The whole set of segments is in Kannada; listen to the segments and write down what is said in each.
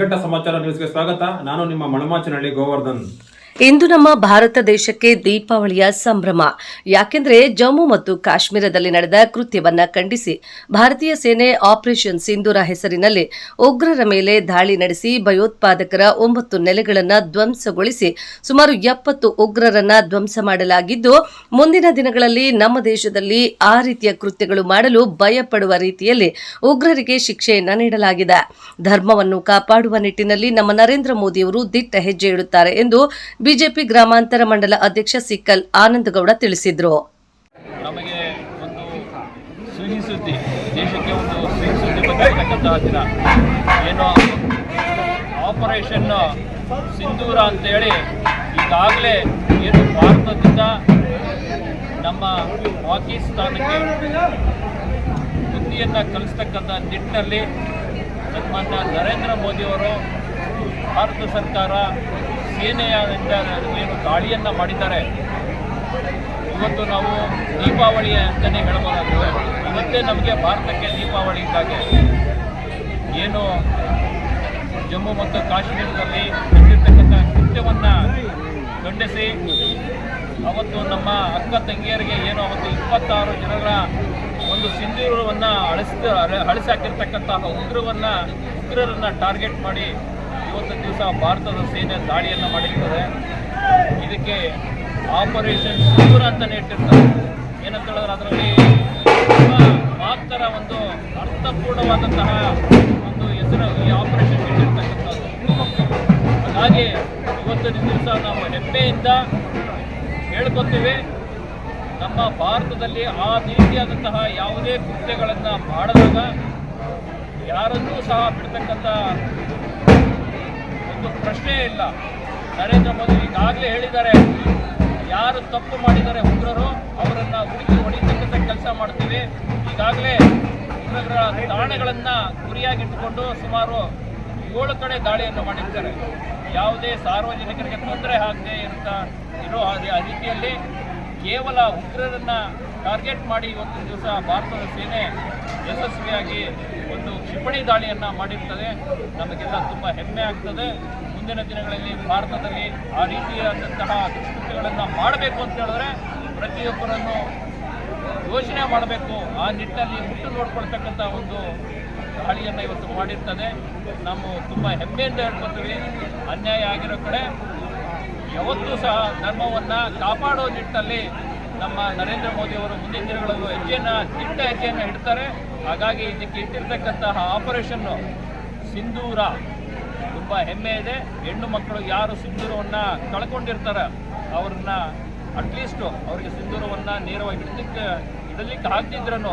ಶಿಲ್ಘಟ್ಟ ಸಮಾಚಾರ ನ್ಯೂಸ್ಗೆ ಸ್ವಾಗತ. ನಾನು ನಿಮ್ಮ ಮಣಮಾಚನಹಳ್ಳಿ ಗೋವರ್ಧನ್. ಇಂದು ನಮ್ಮ ಭಾರತ ದೇಶಕ್ಕೆ ದೀಪಾವಳಿಯ ಸಂಭ್ರಮ. ಯಾಕೆಂದ್ರೆ ಜಮ್ಮು ಮತ್ತು ಕಾಶ್ಮೀರದಲ್ಲಿ ನಡೆದ ಕೃತ್ಯವನ್ನ ಖಂಡಿಸಿ ಭಾರತೀಯ ಸೇನೆ ಆಪರೇಷನ್ ಸಿಂಧೂರ ಹೆಸರಿನಲ್ಲಿ ಉಗ್ರರ ಮೇಲೆ ದಾಳಿ ನಡೆಸಿ ಭಯೋತ್ಪಾದಕರ ಒಂಬತ್ತು ನೆಲೆಗಳನ್ನು ಧ್ವಂಸಗೊಳಿಸಿ ಸುಮಾರು ಎಪ್ಪತ್ತು ಉಗ್ರರನ್ನ ಧ್ವಂಸ ಮಾಡಲಾಗಿದ್ದು, ಮುಂದಿನ ದಿನಗಳಲ್ಲಿ ನಮ್ಮ ದೇಶದಲ್ಲಿ ಆ ರೀತಿಯ ಕೃತ್ಯಗಳು ಮಾಡಲು ಭಯಪಡುವ ರೀತಿಯಲ್ಲಿ ಉಗ್ರರಿಗೆ ಶಿಕ್ಷೆಯನ್ನ ನೀಡಲಾಗಿದೆ. ಧರ್ಮವನ್ನು ಕಾಪಾಡುವ ನಿಟ್ಟಿನಲ್ಲಿ ನಮ್ಮ ನರೇಂದ್ರ ಮೋದಿಯವರು ದಿಟ್ಟ ಹೆಜ್ಜೆ ಇಡುತ್ತಾರೆ ಎಂದು ಬಿಜೆಪಿ ಗ್ರಾಮಾಂತರ ಮಂಡಲ ಅಧ್ಯಕ್ಷ ಸಿಕ್ಕಲ್ ಆನಂದಗೌಡ ತಿಳಿಸಿದರು. ನಮಗೆ ಒಂದು ಸಿಹಿ ಸುದ್ದಿ, ದೇಶಕ್ಕೆ ಒಂದು ಸಿಹಿ ಸುದ್ದಿ ಬಂದಿರತಕ್ಕಂತಹ ದಿನ. ಏನು ಆಪರೇಷನ್ ಸಿಂಧೂರ ಅಂತೇಳಿ ಈಗಾಗಲೇ ಏನು ಭಾರತದಿಂದ ನಮ್ಮ ಪಾಕಿಸ್ತಾನಕ್ಕೆ ಬುದ್ಧಿಯನ್ನು ಕಲಿಸ್ತಕ್ಕಂಥ ನಿಟ್ಟಿನಲ್ಲಿ ಸನ್ಮಾನ್ಯ ನರೇಂದ್ರ ಮೋದಿಯವರು ಭಾರತ ಸರ್ಕಾರ ಸೇನೆಯಿಂದ ಏನು ದಾಳಿಯನ್ನು ಮಾಡಿದ್ದಾರೆ. ಇವತ್ತು ನಾವು ದೀಪಾವಳಿ ಅಂತಲೇ ಹೇಳ್ಬೋದಾಗಿದೆ. ಇವತ್ತೇ ನಮಗೆ ಭಾರತಕ್ಕೆ ದೀಪಾವಳಿ ಇದ್ದಾಗೆ. ಏನು ಜಮ್ಮು ಮತ್ತು ಕಾಶ್ಮೀರದಲ್ಲಿ ನಡೆದಿರ್ತಕ್ಕಂಥ ಕೃತ್ಯವನ್ನು ಖಂಡಿಸಿ, ಅವತ್ತು ನಮ್ಮ ಅಕ್ಕ ತಂಗಿಯರಿಗೆ ಏನು ಅವತ್ತು ಇಪ್ಪತ್ತಾರು ಜನರ ಒಂದು ಸಿಂಧೂರವನ್ನು ಅಳಿಸಿದ ಅಳಿಸಾಕಿರ್ತಕ್ಕಂತಹ ಉಗ್ರವನ್ನು ಉಗ್ರರನ್ನು ಟಾರ್ಗೆಟ್ ಮಾಡಿ ಇವತ್ತು ದಿವಸ ಭಾರತದ ಸೇನೆ ದಾಳಿಯನ್ನು ಮಾಡಿರ್ತದೆ. ಇದಕ್ಕೆ ಆಪರೇಷನ್ ಸಿಂಧೂರ ಅಂತಲೇ ಇಟ್ಟಿರ್ತಾರೆ. ಏನಂತ ಹೇಳಿದ್ರೆ ಅದರಲ್ಲಿ ತುಂಬ ಮಾತ್ರ ಒಂದು ಅರ್ಥಪೂರ್ಣವಾದಂತಹ ಒಂದು ಹೆಸರು ಈ ಆಪರೇಷನ್ ಇಟ್ಟಿರ್ತಕ್ಕಂಥದ್ದು. ಹಾಗಾಗಿ ಇವತ್ತಿನ ದಿವಸ ನಾವು ಹೆಮ್ಮೆಯಿಂದ ಹೇಳ್ಕೊತೀವಿ. ನಮ್ಮ ಭಾರತದಲ್ಲಿ ಆ ರೀತಿಯಾದಂತಹ ಯಾವುದೇ ಕೃತ್ಯಗಳನ್ನು ಮಾಡಿದಾಗ ಯಾರನ್ನೂ ಸಹ ಬಿಡ್ತಕ್ಕಂಥ ಒಂದು ಪ್ರಶ್ನೆಯೇ ಇಲ್ಲ. ನರೇಂದ್ರ ಮೋದಿ ಈಗಾಗಲೇ ಹೇಳಿದ್ದಾರೆ, ಯಾರು ತಪ್ಪು ಮಾಡಿದ್ದಾರೆ ಉಗ್ರರು, ಅವರನ್ನು ಹುಡುಕಿ ಹೊಡಿತಕ್ಕಂಥ ಕೆಲಸ ಮಾಡ್ತೀವಿ. ಈಗಾಗಲೇ ಉಗ್ರರ ತಾಣಗಳನ್ನು ಗುರಿಯಾಗಿಟ್ಟುಕೊಂಡು ಸುಮಾರು ಏಳು ಕಡೆ ದಾಳಿಯನ್ನು ಮಾಡಿದ್ದಾರೆ. ಯಾವುದೇ ಸಾರ್ವಜನಿಕರಿಗೆ ತೊಂದರೆ ಆಗದೆ ಇರುತ್ತಾ ಇರೋ ರೀತಿಯಲ್ಲಿ ಕೇವಲ ಉಗ್ರರನ್ನು ಟಾರ್ಗೆಟ್ ಮಾಡಿ ಇವತ್ತು ದಿವಸ ಭಾರತದ ಸೇನೆ ಯಶಸ್ವಿಯಾಗಿ ಒಂದು ಕ್ಷಿಪಣಿ ದಾಳಿಯನ್ನು ಮಾಡಿರ್ತದೆ. ನಮಗೆಲ್ಲ ತುಂಬ ಹೆಮ್ಮೆ ಆಗ್ತದೆ. ಮುಂದಿನ ದಿನಗಳಲ್ಲಿ ಭಾರತದಲ್ಲಿ ಆ ರೀತಿಯಾದಂತಹ ದುಷ್ಕೃತ್ಯಗಳನ್ನು ಮಾಡಬೇಕು ಅಂತ ಹೇಳಿದ್ರೆ ಪ್ರತಿಯೊಬ್ಬರನ್ನು ಯೋಚನೆ ಮಾಡಬೇಕು. ಆ ನಿಟ್ಟಿನಲ್ಲಿ ಹುಟ್ಟು ನೋಡ್ಕೊಳ್ತಕ್ಕಂಥ ಒಂದು ದಾಳಿಯನ್ನು ಇವತ್ತು ಮಾಡಿರ್ತದೆ. ನಾವು ತುಂಬ ಹೆಮ್ಮೆಯಿಂದ ಹೇಳ್ಕೊತೀವಿ. ಅನ್ಯಾಯ ಆಗಿರೋ ಕಡೆ ಯಾವತ್ತೂ ಸಹ ಧರ್ಮವನ್ನು ಕಾಪಾಡೋ ನಿಟ್ಟಲ್ಲಿ ನಮ್ಮ ನರೇಂದ್ರ ಮೋದಿ ಅವರು ಮುಂದಿನ ದಿನಗಳಲ್ಲೂ ಹೆಜ್ಜೆಯನ್ನು ದಿಟ್ಟ ಹೆಜ್ಜೆಯನ್ನು ಇಡ್ತಾರೆ. ಹಾಗಾಗಿ ಇದಕ್ಕೆ ಇಟ್ಟಿರ್ತಕ್ಕಂತಹ ಆಪರೇಷನ್ನು ಸಿಂಧೂರ ತುಂಬ ಹೆಮ್ಮೆ ಇದೆ. ಹೆಣ್ಣು ಮಕ್ಕಳು ಯಾರು ಸಿಂಧೂರವನ್ನು ಕಳ್ಕೊಂಡಿರ್ತಾರೆ ಅವ್ರನ್ನ ಅಟ್ಲೀಸ್ಟು ಅವರಿಗೆ ಸಿಂಧೂರವನ್ನು ನೇರವಾಗಿ ಇಡಲಿಕ್ಕೆ ಇಡಲಿಕ್ಕೆ ಆಗ್ತಿದ್ರೂ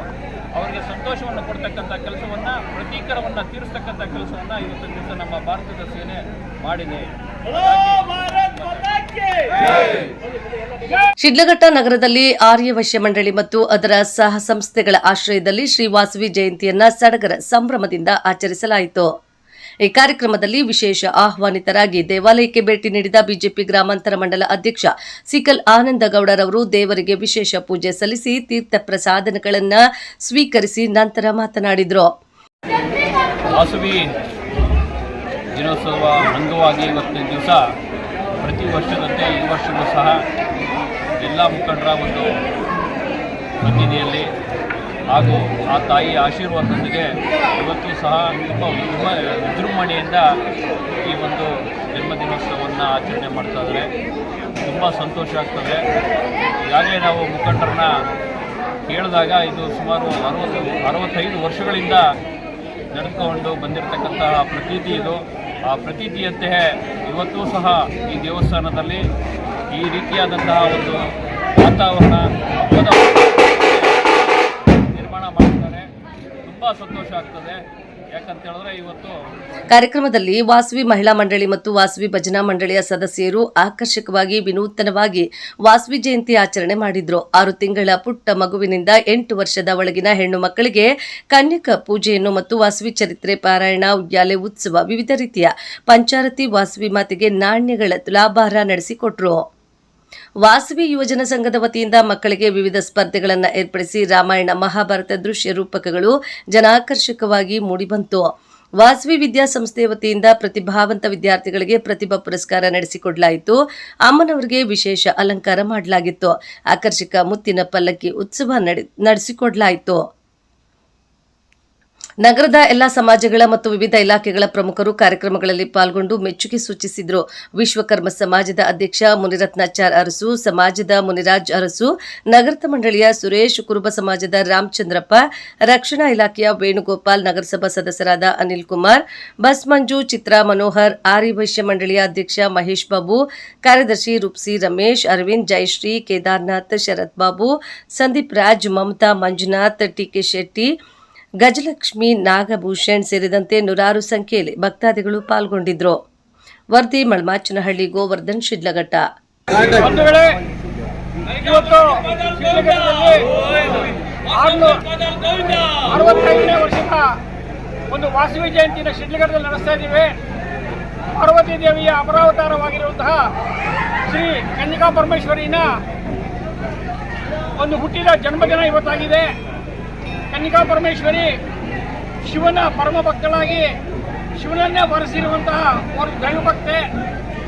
ಅವರಿಗೆ ಸಂತೋಷವನ್ನು ಕೊಡ್ತಕ್ಕಂಥ ಕೆಲಸವನ್ನು ಪ್ರತೀಕರವನ್ನು ತೀರಿಸ್ತಕ್ಕಂಥ ಕೆಲಸವನ್ನು ಇವತ್ತಿನ ದಿವಸ ನಮ್ಮ ಭಾರತದ ಸೇನೆ ಮಾಡಿದೆ. ಶಿಡ್ಲಘಟ್ಟ ನಗರದಲ್ಲಿ ಆರ್ಯವಶ್ಯ ಮಂಡಳಿ ಮತ್ತು ಅದರ ಸಹ ಸಂಸ್ಥೆಗಳ ಆಶ್ರಯದಲ್ಲಿ ಶ್ರೀ ವಾಸವಿ ಜಯಂತಿಯನ್ನ ಸಡಗರ ಸಂಭ್ರಮದಿಂದ ಆಚರಿಸಲಾಯಿತು. ಈ ಕಾರ್ಯಕ್ರಮದಲ್ಲಿ ವಿಶೇಷ ಆಹ್ವಾನಿತರಾಗಿ ದೇವಾಲಯಕ್ಕೆ ಭೇಟಿ ನೀಡಿದ ಬಿಜೆಪಿ ಗ್ರಾಮಾಂತರ ಮಂಡಲ ಅಧ್ಯಕ್ಷ ಸಿಕಲ್ ಆನಂದಗೌಡರವರು ದೇವರಿಗೆ ವಿಶೇಷ ಪೂಜೆ ಸಲ್ಲಿಸಿ ತೀರ್ಥ ಪ್ರಸಾದನಗಳನ್ನು ಸ್ವೀಕರಿಸಿ ನಂತರ ಮಾತನಾಡಿದರು. ದಿನೋತ್ಸವ ಅಂಗವಾಗಿ ಇವತ್ತಿನ ದಿವಸ ಪ್ರತಿ ವರ್ಷದಂತೆ ಈ ವರ್ಷವೂ ಸಹ ಎಲ್ಲ ಮುಖಂಡರ ಒಂದು ಸನ್ನಿಧಿಯಲ್ಲಿ ಹಾಗೂ ಆ ತಾಯಿ ಆಶೀರ್ವಾದದೊಂದಿಗೆ ಇವತ್ತು ಸಹ ತುಂಬ ವಿಜೃಂಭ, ವಿಜೃಂಭಣೆಯಿಂದ ಈ ಒಂದು ಜನ್ಮದಿನೋತ್ಸವವನ್ನು ಆಚರಣೆ ಮಾಡ್ತಾ ಇದ್ದಾರೆ. ತುಂಬ ಸಂತೋಷ ಆಗ್ತದೆ. ಈಗಾಗಲೇ ನಾವು ಮುಖಂಡರನ್ನ ಕೇಳಿದಾಗ ಇದು ಸುಮಾರು ಅರವತ್ತು, ಅರವತ್ತೈದು ವರ್ಷಗಳಿಂದ ನಡೆದುಕೊಂಡು ಬಂದಿರತಕ್ಕಂತಹ ಪ್ರತೀತಿ ಇದು. ಆ ಪ್ರತೀತಿಯಂತೆಯೇ ಇವತ್ತೂ ಸಹ ಈ ದೇವಸ್ಥಾನದಲ್ಲಿ ಈ ರೀತಿಯಾದಂತಹ ಒಂದು ವಾತಾವರಣ ಹಬ್ಬದ ನಿರ್ಮಾಣ ಮಾಡ್ತಾರೆ. ತುಂಬ ಸಂತೋಷ ಆಗ್ತದೆ. ಕಾರ್ಯಕ್ರಮದಲ್ಲಿ ವಾಸವಿ ಮಹಿಳಾ ಮಂಡಳಿ ಮತ್ತು ವಾಸವಿ ಭಜನಾ ಮಂಡಳಿಯ ಸದಸ್ಯರು ಆಕರ್ಷಕವಾಗಿ, ವಿನೂತನವಾಗಿ ವಾಸವಿ ಜಯಂತಿ ಆಚರಣೆ ಮಾಡಿದ್ರು. ಆರು ತಿಂಗಳ ಪುಟ್ಟ ಮಗುವಿನಿಂದ ಎಂಟು ವರ್ಷದ ಒಳಗಿನ ಹೆಣ್ಣು ಮಕ್ಕಳಿಗೆ ಕನ್ಯಕ ಪೂಜೆಯನ್ನು ಮತ್ತು ವಾಸವಿ ಚರಿತ್ರೆ ಪಾರಾಯಣ, ಉಯ್ಯಾಲೆ ಉತ್ಸವ ವಿವಿಧ ರೀತಿಯ ಪಂಚಾರತಿ ವಾಸವಿ ಮಾತಿಗೆ ನಾಣ್ಯಗಳ ತುಲಾಭಾರ ನಡೆಸಿಕೊಟ್ರು. ವಾಸವಿ ಯುವಜನ ಸಂಘದ ವತಿಯಿಂದ ಮಕ್ಕಳಿಗೆ ವಿವಿಧ ಸ್ಪರ್ಧೆಗಳನ್ನು ಏರ್ಪಡಿಸಿ ರಾಮಾಯಣ ಮಹಾಭಾರತ ದೃಶ್ಯ ರೂಪಕಗಳು ಜನಾಕರ್ಷಕವಾಗಿ ಮೂಡಿಬಂತು. ವಾಸವಿ ವಿದ್ಯಾಸಂಸ್ಥೆ ವತಿಯಿಂದ ಪ್ರತಿಭಾವಂತ ವಿದ್ಯಾರ್ಥಿಗಳಿಗೆ ಪ್ರತಿಭಾ ಪುರಸ್ಕಾರ ನಡೆಸಿಕೊಡಲಾಯಿತು. ಅಮ್ಮನವರಿಗೆ ವಿಶೇಷ ಅಲಂಕಾರ ಮಾಡಲಾಗಿತ್ತು. ಆಕರ್ಷಕ ಮುತ್ತಿನ ಪಲ್ಲಕ್ಕಿ ಉತ್ಸವ ನಡೆ- ನಡೆಸಿಕೊಡಲಾಯಿತು. ನಗರದ ಎಲ್ಲಾ ಸಮಾಜಗಳ ಮತ್ತು ವಿವಿಧ ಇಲಾಖೆಗಳ ಪ್ರಮುಖರು ಕಾರ್ಯಕ್ರಮಗಳಲ್ಲಿ ಪಾಲ್ಗೊಂಡು ಮೆಚ್ಚುಗೆ ಸೂಚಿಸಿದರು. ವಿಶ್ವಕರ್ಮ ಸಮಾಜದ ಅಧ್ಯಕ್ಷ ಮುನಿರತ್ನಾಚಾರ್ ಅರಸು, ಸಮಾಜದ ಮುನಿರಾಜ್ ಅರಸು, ನಗರದ ಮಂಡಳಿಯ ಸುರೇಶ್, ಕುರುಬ ಸಮಾಜದ ರಾಮಚಂದ್ರಪ್ಪ, ರಕ್ಷಣಾ ಇಲಾಖೆಯ ವೇಣುಗೋಪಾಲ್, ನಗರಸಭಾ ಸದಸ್ಯರಾದ ಅನಿಲ್ ಕುಮಾರ್ ಬಸ್ ಮಂಜು ಚಿತ್ರಾ ಮನೋಹರ್ ಆರ್ಯವೈಶ್ಯ ಮಂಡಳಿಯ ಅಧ್ಯಕ್ಷ ಮಹೇಶ್ ಬಾಬು, ಕಾರ್ಯದರ್ಶಿ ರೂಪ್ಸಿ ರಮೇಶ್, ಅರವಿಂದ್ ಜಯಶ್ರೀ ಕೇದಾರ್ನಾಥ್ ಶರತ್ ಬಾಬು ಸಂದೀಪ್ ರಾಜ್, ಮಮತಾ ಮಂಜುನಾಥ್ ಟಿಕೆ ಶೆಟ್ಟಿ ಗಜಲಕ್ಷ್ಮಿ, ನಾಗಭೂಷಣ್ ಸೇರಿದಂತೆ ನೂರಾರು ಸಂಖ್ಯೆಯಲ್ಲಿ ಭಕ್ತಾದಿಗಳು ಪಾಲ್ಗೊಂಡಿದ್ರು. ವರದಿ ಮಳ್ಮಾಚನಹಳ್ಳಿ ಗೋವರ್ಧನ್, ಶಿಡ್ಲಘಟ್ಟ. ಒಂದು ವಾಸವಿ ಜಯಂತಿನ ಶಿಡ್ಲಘಟ್ಟದಲ್ಲಿ ನಡೆಸ್ತಾ ಇದ್ದೀವಿ. ಪಾರ್ವತಿ ದೇವಿಯ ಅಪರಾವತಾರವಾಗಿರುವಂತಹ ಶ್ರೀ ಕನ್ನಿಕಾ ಪರಮೇಶ್ವರಿನ ಒಂದು ಹುಟ್ಟಿದ ಜನ್ಮದಿನ ಇವತ್ತಾಗಿದೆ. ಕನ್ನಿಕಾ ಪರಮೇಶ್ವರಿ ಶಿವನ ಪರಮ ಭಕ್ತಳಾಗಿ ಶಿವನನ್ನೇ ಬರೆಸಿರುವಂತಹ ಒಂದು ದೈವಭಕ್ತೆ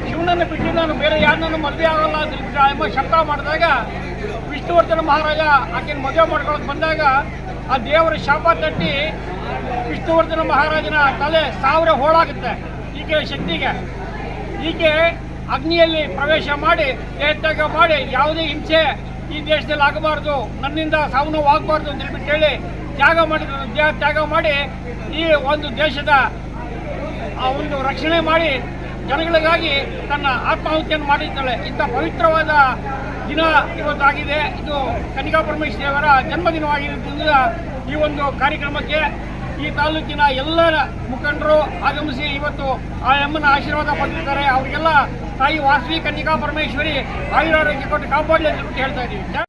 ಶಿವನನ್ನು ಬಿಟ್ಟು ನಾನು ಬೇರೆ ಯಾರನ್ನೂ ಮದುವೆ ಆಗಲ್ಲ ಆ ಶಬ್ದ ಮಾಡಿದಾಗ ವಿಷ್ಣುವರ್ಧನ ಮಹಾರಾಜ ಆಕೆಯನ್ನು ಮದುವೆ ಮಾಡ್ಕೊಳಕ್ ಬಂದಾಗ ಆ ದೇವರ ಶಾಪ ತಟ್ಟಿ ವಿಷ್ಣುವರ್ಧನ ಮಹಾರಾಜನ ತಲೆ ಸಾವಿರ ಹೋಳಾಗುತ್ತೆ ಈಕೆ ಶಕ್ತಿಗೆ. ಈಕೆ ಅಗ್ನಿಯಲ್ಲಿ ಪ್ರವೇಶ ಮಾಡಿ, ದೇಹತ್ಯಾಗ ಮಾಡಿ, ಯಾವುದೇ ಹಿಂಸೆ ಈ ದೇಶದಲ್ಲಿ ಆಗಬಾರ್ದು, ನನ್ನಿಂದ ಸಾವು ನೋವು ಆಗಬಾರ್ದು ಅಂತ ಹೇಳ್ಬಿಟ್ಟು ಹೇಳಿ ತ್ಯಾಗ ಮಾಡಿದ್ರು ತ್ಯಾಗ ಮಾಡಿ ಈ ಒಂದು ದೇಶದ, ಆ ಒಂದು ರಕ್ಷಣೆ ಮಾಡಿ ಜನಗಳಿಗಾಗಿ ತನ್ನ ಆತ್ಮಾಹುತಿಯನ್ನು ಮಾಡಿದ್ದಾಳೆ. ಇಂಥ ಪವಿತ್ರವಾದ ದಿನ ಇವತ್ತಾಗಿದೆ. ಇದು ಕನಿಕಾ ಪರಮೇಶ್ವರಿಯವರ ಜನ್ಮದಿನವಾಗಿರೋದ್ರಿಂದ ಈ ಒಂದು ಕಾರ್ಯಕ್ರಮಕ್ಕೆ ಈ ತಾಲೂಕಿನ ಎಲ್ಲ ಮುಖಂಡರು ಆಗಮಿಸಿ ಇವತ್ತು ಆ ಅಮ್ಮನ ಆಶೀರ್ವಾದ ಪಡೆದಿದ್ದಾರೆ. ಅವರಿಗೆಲ್ಲ ತಾಯಿ ವಾಸವಿ ಕನ್ನಿಕಾ ಪರಮೇಶ್ವರಿ ಆಯುರಾರೋಗ್ಯ ಕೊಟ್ಟು ಕಾಪಾಡಲಿ ಅಂತ ಹೇಳ್ತಾ ಇದ್ದೀವಿ.